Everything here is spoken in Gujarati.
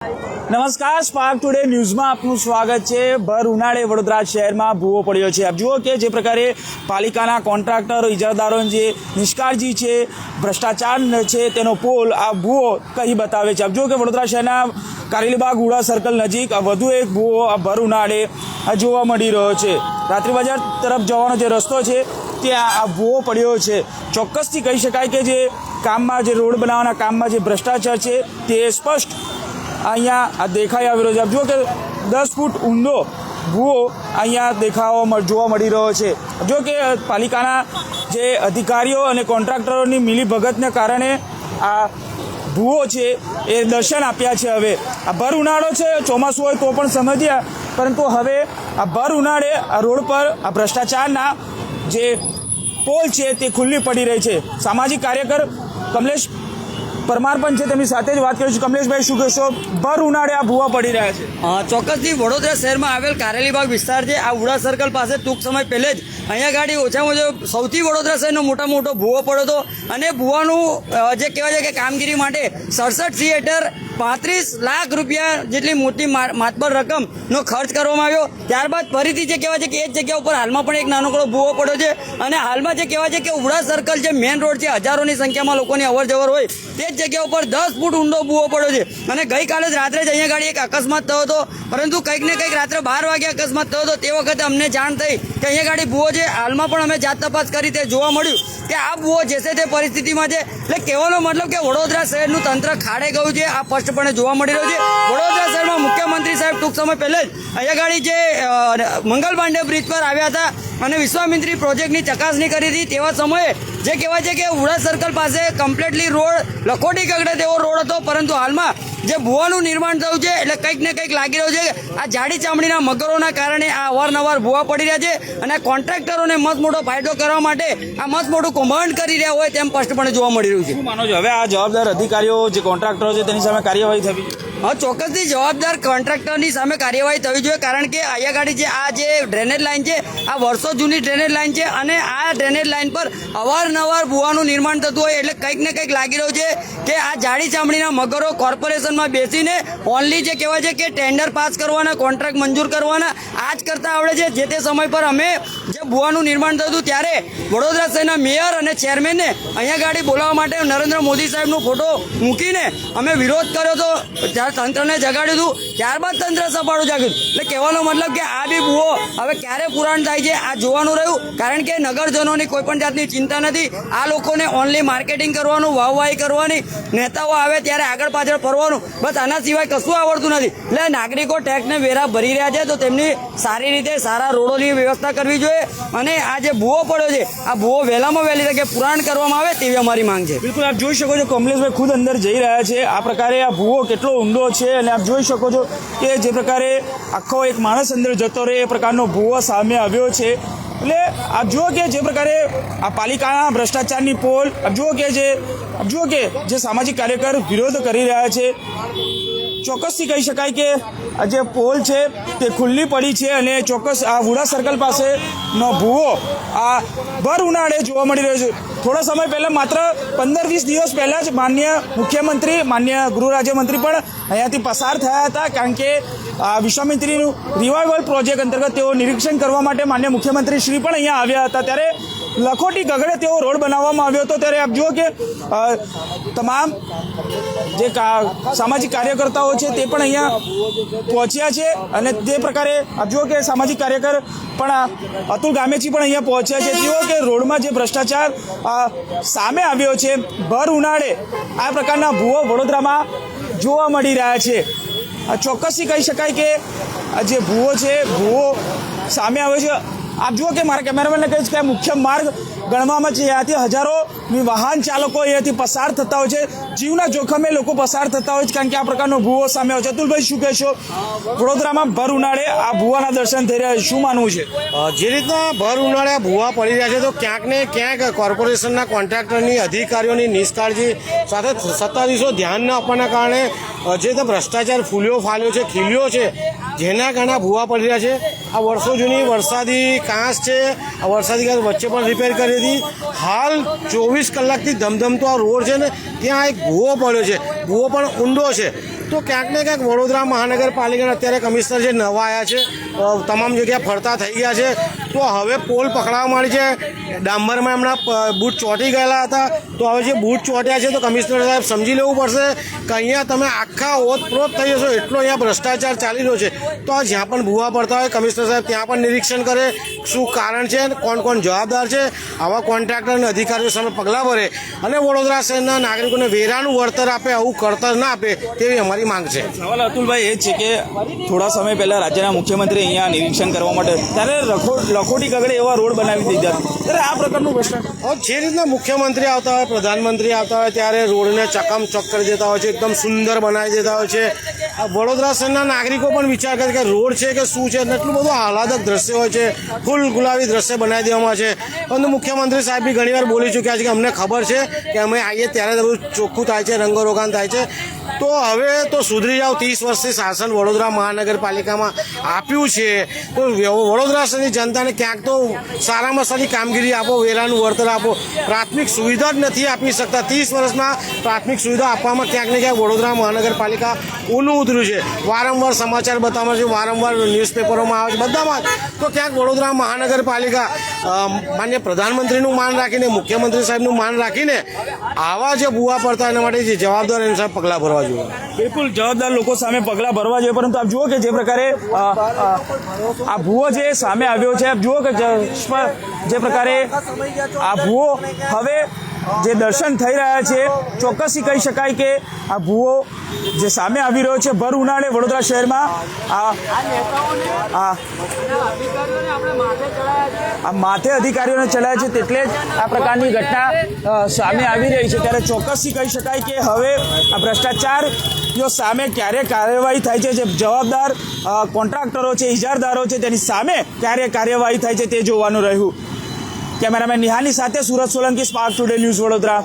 નમસ્કાર સ્પાર્ક ટુડે ન્યૂઝમાં આપનું સ્વાગત છે. ભર ઉનાળે વડોદરા શહેરમાં ભૂવો પડ્યો છે. આપ જુઓ કે જે પ્રકારે પાલિકાના કોન્ટ્રાક્ટર ઇજારદારો જે નિષ્કાળજી છે, ભ્રષ્ટાચાર છે, તેનો પોલ આ ભૂવો કહી બતાવે છે. આપ જુઓ કે વડોદરા શહેરના કારેલીબાગ ઉડા સર્કલ નજીક વધુ એક ભૂવો આ ભર ઉનાળે જોવા મળી રહ્યો છે. રાત્રિ બજાર તરફ જવાનો જે રસ્તો છે, ત્યાં આ ભૂવો પડ્યો છે. ચોક્કસથી કહી શકાય કે જે કામમાં જે રોડ બનાવવાના કામમાં જે ભ્રષ્ટાચાર છે, તે સ્પષ્ટ અહીંયા આ દેખાઈ આવી રહ્યો છે. જુઓ કે દસ ફૂટ ઊંડો ભૂવો અહીંયા દેખાવા જોવા મળી રહ્યો છે. જો કે પાલિકાના જે અધિકારીઓ અને કોન્ટ્રાક્ટરોની મિલીભગતને કારણે આ ભૂવો છે એ દર્શન આપ્યા છે હવે. આ ભર ઉનાળો છે, ચોમાસું હોય તો પણ સમજ્યા પરંતુ હવે આ ભર ઉનાળે આ રોડ પર આ ભ્રષ્ટાચારના જે પોલ છે તે ખુલ્લી પડી રહી છે. સામાજિક કાર્યકર કમલેશ પરમાર પણ છે તેમની સાથે જ વાત કરીશું કમલેશભાઈ, શું કહેશો? ભર ઉનાળે આ ભૂવા પડી રહ્યા છે. ચોક્કસથી વડોદરા શહેરમાં આવેલ કારેલીબાગ વિસ્તાર છે. આ ઉડા સર્કલ પાસે ટૂંક સમય પહેલે જ અહીંયા ગાડી ઓછામાં ઓછો સૌથી વડોદરા શહેરનો મોટા મોટો ભૂવો પડ્યો હતો. અને ભૂવાનું જે કહેવાય છે કે કામગીરી માટે સડસઠ થિયેટર પાંત્રીસ લાખ રૂપિયા જેટલી મોટી માતબર રકમનો ખર્ચ કરવામાં આવ્યો. ત્યારબાદ ફરીથી જે કહેવાય છે કે એ જ જગ્યા ઉપર હાલમાં પણ એક નાનકડો ભૂવો પડ્યો છે અને હાલમાં જે કહેવાય છે કે ઉડા સર્કલ જે મેઇન રોડ છે, હજારોની સંખ્યામાં લોકોની અવર જવર હોય, તે જ જગ્યા ઉપર દસ ફૂટ ઊંડો ભૂવો પડ્યો છે. અને ગઈકાલે જ રાત્રે જ અહીંયા ગાડી એક અકસ્માત થયો હતો. પરંતુ કંઈક ને કંઈક રાત્રે બાર વાગે અકસ્માત થયો હતો. તે વખતે અમને જાણ થઈ કે અહીંયા ગાડી ભૂવો છે. હાલમાં પણ અમે જાત તપાસ કરી તે જોવા મળ્યું કે આ ભૂવો જે છે તે પરિસ્થિતિમાં છે. એટલે કહેવાનો મતલબ કે વડોદરા શહેરનું તંત્ર ખાડે ગયું છે. આ સ્પષ્ટપણે જોવા મળી રહ્યું છે. વડોદરા શહેરમાં મુખ્યમંત્રી સાહેબ ટૂંક સમય પહેલે જ અહીંયા ગાડી જે મંગલ પાંડે બ્રિજ પર આવ્યા હતા અને વિશ્વામિત્રી પ્રોજેક્ટની ચકાસણી કરી હતી. તેવા સમયે જે કહેવાય છે કે ઉડા સર્કલ પાસે કમ્પ્લીટલી રોડ, લખોટી કગડે તેવો રોડ હતો. પરંતુ હાલમાં જે ભૂવાનું નિર્માણ થયું છે, એટલે કંઈક ને કંઈક લાગી રહ્યું છે આ જાડી ચામડીના મગરોના કારણે આ અવારનવાર ભૂવા પડી રહ્યા છે અને કોન્ટ્રાક્ટરોને મત મોટો ફાયદો કરવા માટે આ મત મોટું કૌભાંડ કરી રહ્યા હોય તેમ સ્પષ્ટપણે જોવા મળી રહ્યું છે. માનો છો? હવે આ જવાબદાર અધિકારીઓ, જે કોન્ટ્રાક્ટરો છે, તેની સામે કાર્યવાહી થવી હવે ચોક્કસથી જવાબદાર કોન્ટ્રાક્ટરની સામે કાર્યવાહી થવી જોઈએ, કારણ કે અહીંયા ગાડી જે, આ જે ડ્રેનેજ લાઇન છે, આ વર્ષો જૂની ડ્રેનેજ લાઇન છે અને આ ડ્રેનેજ લાઇન પર અવારનવાર ભૂવાનું નિર્માણ થતું હોય એટલે કંઈક ને કંઈક લાગી રહ્યું છે કે આ જાડી ચામડીના મગરો કોર્પોરેશનમાં બેસીને ઓનલી જે કહેવાય છે કે ટેન્ડર પાસ કરવાના કોન્ટ્રાક્ટ મંજૂર કરવાના, આ જ કરતા આવડે છે. જે તે સમય પર અમે જે ભૂવાનું નિર્માણ થતું ત્યારે વડોદરા શહેરના મેયર અને ચેરમેનને અહીંયા ગાડી બોલાવવા માટે નરેન્દ્ર મોદી સાહેબનો ફોટો મૂકીને અમે વિરોધ કર્યો હતો. તંત્રને જગાડ્યું હતું ત્યારબાદ તંત્ર સપાડું જાગ્યું. એટલે કહેવાનો મતલબ કે આ બી ભૂવો હવે ક્યારે પુરાણ થાય છે, આ જોવાનું રહ્યું. કારણ કે નગરજનોની કોઈ પણ જાતની ચિંતા નથી. આ લોકોને ઓનલી માર્કેટિંગ કરવાનું, વાહવાહી કરવાની, નેતાઓ આવે ત્યારે આગળ પાછળ ફરવાનું. બસ આના સિવાય કશું આવડતું નથી. એટલે નાગરિકો ટેક્સને વેરા ભરી રહ્યા છે, તો તેમની સારી રીતે સારા રોડોની વ્યવસ્થા કરવી જોઈએ. અને આ જે ભૂવો પડ્યો છે, આ ભૂવો વહેલામાં વહેલી તકે પુરાણ કરવામાં આવે તેવી અમારી માંગ છે. બિલકુલ, આપ જોઈ શકો છો કમલેશભાઈ ખુદ અંદર જઈ રહ્યા છે. આ પ્રકારે આ ભૂવો કેટલો ઊંડો છે અને આપ જોઈ શકો છો કે જે પ્રકારે આખો એક માણસ અંદર જતો રહે, એ પ્રકારનો ભૂવો સામે આવ્યો છે. એટલે આપ જુઓ કે જે પ્રકારે આ પાલિકાના ભ્રષ્ટાચારની પોલ, આપ જુઓ કે જે, આપ જુઓ કે જે સામાજિક કાર્યકર વિરોધ કરી રહ્યા છે. ચોક્કસથી કહી શકાય કે જે પોલ છે તે ખુલ્લી પડી છે અને ચોક્કસ આ વુડા સર્કલ પાસેનો ભૂવો આ ભર ઉનાળે જોવા મળી રહ્યો છે. થોડા સમય પહેલાં માત્ર પંદર વીસ દિવસ પહેલાં જ માન્ય મુખ્યમંત્રી, માન્ય ગૃહ રાજ્યમંત્રી પણ અહીંયાથી પસાર થયા હતા કારણ કે આ વિશ્વામિત્રીનું રિવાઇવલ પ્રોજેક્ટ અંતર્ગત તેઓ નિરીક્ષણ કરવા માટે માન્ય મુખ્યમંત્રી શ્રી પણ અહીંયા આવ્યા હતા. ત્યારે લખોટી ગગડે તેવો રોડ બનાવવામાં આવ્યો હતો ત્યારે આપ જુઓ કે તમામ જે સામાજિક કાર્યકર્તાઓ છે તે પણ અહીંયા પહોંચ્યા છે અને તે પ્રકારે આપ જુઓ કે સામાજિક કાર્યકર પણ અતુલ ગામેજી પણ અહીંયા પહોંચ્યા છે. જુઓ કે રોડમાં જે ભ્રષ્ટાચાર સામે આવ્યો છે, ભર ઉનાળે આ પ્રકારના ભૂવો વડોદરામાં જોવા મળી રહ્યા છે. ચોક્કસથી કહી શકાય કે જે ભૂવો છે, ભૂવો સામે આવ્યો છે. આપ જુઓ કે મારા કેમેરામેનને કહીશ કે મુખ્ય માર્ગ ગણવામાં છે ત્યાંથી હજારો વાહન ચાલકો અહીંયાથી પસાર થતા હોય છે. જીવના જોખમે લોકો પસાર થતા હોય છે કારણ કે આ પ્રકારનો ભૂવો સામે આવે છે. અતુલભાઈ, શું કહેશો? વડોદરામાં ભર ઉનાળે આ ભૂવાના દર્શન થઈ રહ્યા છે. શું માનવું છે? જે રીતના ભર ઉનાળે ભૂવા પડી રહ્યા છે, તો ક્યાંક ને ક્યાંક કોર્પોરેશનના કોન્ટ્રાક્ટરની અધિકારીઓની નિષ્કાળજી સાથે સત્તાધીશો ધ્યાન ન આપવાના કારણે જે તો ભ્રષ્ટાચાર ફૂલ્યો ફાલ્યો છે, ખીલ્યો છે, જેના કારણે ભૂવા પડી રહ્યા છે. આ વર્ષો જૂની વરસાદી કાંસ છે. આ વરસાદી કાંસ વચ્ચે પણ રિપેર કરી હતી હાલ ચોવીસ કલાકથી ધમધમતો આ રોડ છે ને ત્યાં એક ભૂવો પડ્યો છે. ભૂવો પણ ઊંડો છે. તો ક્યાંક ને ક્યાંક વડોદરા મહાનગરપાલિકાના અત્યારે કમિશનર જે નવા આવ્યા છે તમામ જગ્યાએ ફરતા થઈ ગયા છે. તો હવે પોલ પકડાવા માંડી છે. ડાંબરમાં એમના બૂટ ચોંટી ગયેલા હતા. તો હવે જે બૂટ ચોંટ્યા છે તો કમિશનર સાહેબ સમજી લેવું પડશે કે અહીંયા તમે આખા ઓતપ્રોત થઈ જશો. એટલો અહીંયા ભ્રષ્ટાચાર ચાલી રહ્યો છે. તો જ્યાં પણ ભૂવા પડતા હોય, કમિશનર સાહેબ ત્યાં પણ નિરીક્ષણ કરે શું કારણ છે કોણ કોણ જવાબદાર છે. આવા કોન્ટ્રાક્ટર અને અધિકારીઓ સામે પગલાં ભરે અને વડોદરા શહેરના નાગરિકોને વેરાનું વળતર આપે, આવું કરતર ના આપે તેવી અમારી માંગ છે? સવાલ અતુલભાઈ એ છે કે થોડા સમય પહેલા રાજ્યના મુખ્યમંત્રી અહીંયા નિરીક્ષણ કરવા માટે ત્યારે લખો લખોટી કગડે એવા રોડ બનાવી દીધા. ત્યારે આ પ્રકારનું ભ્રષ્ટાચાર જે રીતના મુખ્યમંત્રી આવતા હોય પ્રધાનમંત્રી આવતા હોય ત્યારે રોડને ચકમચક કરી દેતા હોય છે એકદમ સુંદર બનાવી દેતા હોય છે. વડોદરા શહેરના નાગરિકો પણ વિચાર કરે કે રોડ છે કે શું છે? એટલું બધું આહલાદક દ્રશ્ય હોય છે ફૂલ ગુલાબી દ્રશ્ય બનાવી દેવામાં છે. પરંતુ મુખ્યમંત્રી સાહેબ બી ઘણીવાર બોલી ચૂક્યા છે કે અમને ખબર છે કે અમે આવીએ ત્યારે બધું ચોખ્ખું થાય છે રંગરોગાન થાય છે. તો હવે તો સુધરી જાઓ ત્રીસ વર્ષથી શાસન વડોદરા મહાનગરપાલિકામાં આપ્યું છે. તો વડોદરા શહેરની જનતાને ક્યાંક તો સારામાં સારી કામગીરી આપો, વેરાનું વળતર આપો. પ્રાથમિક સુવિધા જ નથી આપી શકતા. ત્રીસ વર્ષમાં પ્રાથમિક સુવિધા આપવામાં ક્યાંક ને ક્યાંક વડોદરા મહાનગરપાલિકા ઊનું ઉતર્યું છે. વારંવાર સમાચાર બતાવવામાં છે, વારંવાર ન્યૂઝપેપરોમાં આવે છે, બધામાં તો ક્યાંક વડોદરા મહાનગરપાલિકા માન્ય પ્રધાનમંત્રીનું માન રાખીને, મુખ્યમંત્રી સાહેબનું માન રાખીને આવા જે ભૂવા પડતા એના માટે જે જવાબદાર એના સાહેબ પગલાં ભરવા બિલકુલ, જવાબદાર લોકો સામે પગલાં ભરવા જોઈએ, પરંતુ આપ જુઓ કે જે પ્રકારે આ ભૂવો જે સામે આવ્યો છે, આપ જુઓ કે જે પ્રકારે આ ભૂવો હવે જે દર્શન થઈ રહ્યા છે, ચોક્કસથી કહી શકાય કે આ ભૂવો જે સામે આવી રહ્યો છે, ભર ઉનાળે વડોદરા શહેરમાં, આ આ માથે અધિકારીઓને ચલાયા છે, તેટલે જ આ પ્રકારની ઘટના સામે આવી રહી છે. ત્યારે ચોક્કસથી કહી શકાય કે હવે આ ભ્રષ્ટાચાર સામે ક્યારે કાર્યવાહી થાય છે, જે જવાબદાર કોન્ટ્રાક્ટરો છે ઇજારદારો છે, તેની સામે ક્યારે કાર્યવાહી થાય છે તે જોવાનું રહ્યું. કેમેરામેન નિહાલની સાથે Surat Solanki Spark Today news Vadodara.